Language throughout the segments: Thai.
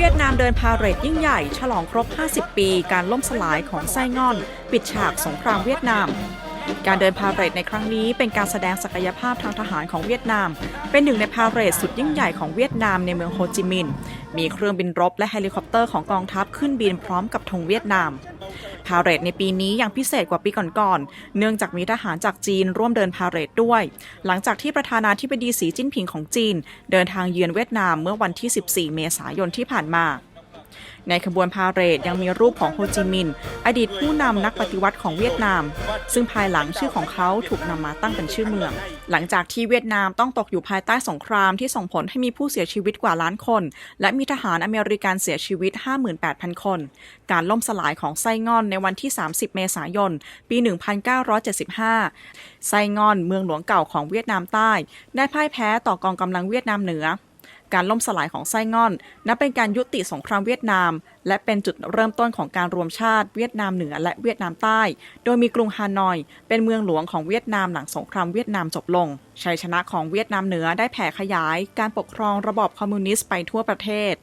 เวียดนามเดินพาเหรดยิ่งใหญ่ ฉลองครบ 50 ปี การล่มสลายของไส้งอน ปิดฉากสงครามเวียดนาม การเดินพาเหรดในครั้งนี้เป็นการแสดงศักยภาพทางทหารของเวียดนาม เป็นหนึ่งในพาเหรดสุดยิ่งใหญ่ของเวียดนามในเมืองโฮจิมินห์ มีเครื่องบินรบและเฮลิคอปเตอร์ของกองทัพขึ้นบินพร้อมกับธงเวียดนาม พาเหรดในปีนี้ยังพิเศษกว่าปีก่อนๆ เนื่องจากมีทหารจากจีนร่วมเดินพาเหรดด้วย หลังจากที่ประธานาธิบดีสีจิ้นผิงของจีน เดินทางเยือนเวียดนามเมื่อวันที่ 14 เมษายนที่ผ่านมา ในขบวนพาเหรดยังมีรูปของโฮจิมินห์อดีตผู้นำนักปฏิวัติของเวียดนาม ซึ่งภายหลังชื่อของเขาถูกนำมาตั้งเป็นชื่อเมือง หลังจากที่เวียดนามต้องตกอยู่ภายใต้สงครามที่ส่งผลให้มีผู้เสียชีวิตกว่าล้านคน และมีทหารอเมริกันเสียชีวิต 58,000 คน การล่มสลายของไส้งอนในวันที่ 30 เมษายน ปี 1975 ไส้งอนเมืองหลวงเก่าของเวียดนามใต้ ได้พ่ายแพ้ต่อกองกำลังเวียดนามเหนือ การล่มสลายของไส้งอน นับเป็นการยุติสงครามเวียดนาม และเป็นจุดเริ่มต้นของการรวมชาติเวียดนามเหนือและเวียดนามใต้ โดยมีกรุงฮานอย เป็นเมืองหลวงของเวียดนามหลังสงครามเวียดนามจบลง ชัยชนะของเวียดนามเหนือได้แผ่ขยาย การปกครองระบอบคอมมิวนิสต์ไปทั่วประเทศ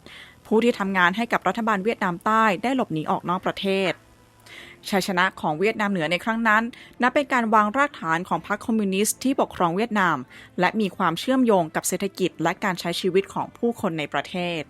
ผู้ที่ทำงานให้กับรัฐบาลเวียดนามใต้ได้หลบหนีออกนอกประเทศ ชัยชนะของเวียดนามเหนือในครั้งนั้น นับเป็นการวางรากฐานของพรรคคอมมิวนิสต์ที่ปกครองเวียดนาม และมีความเชื่อมโยงกับเศรษฐกิจและการใช้ชีวิตของผู้คนในประเทศ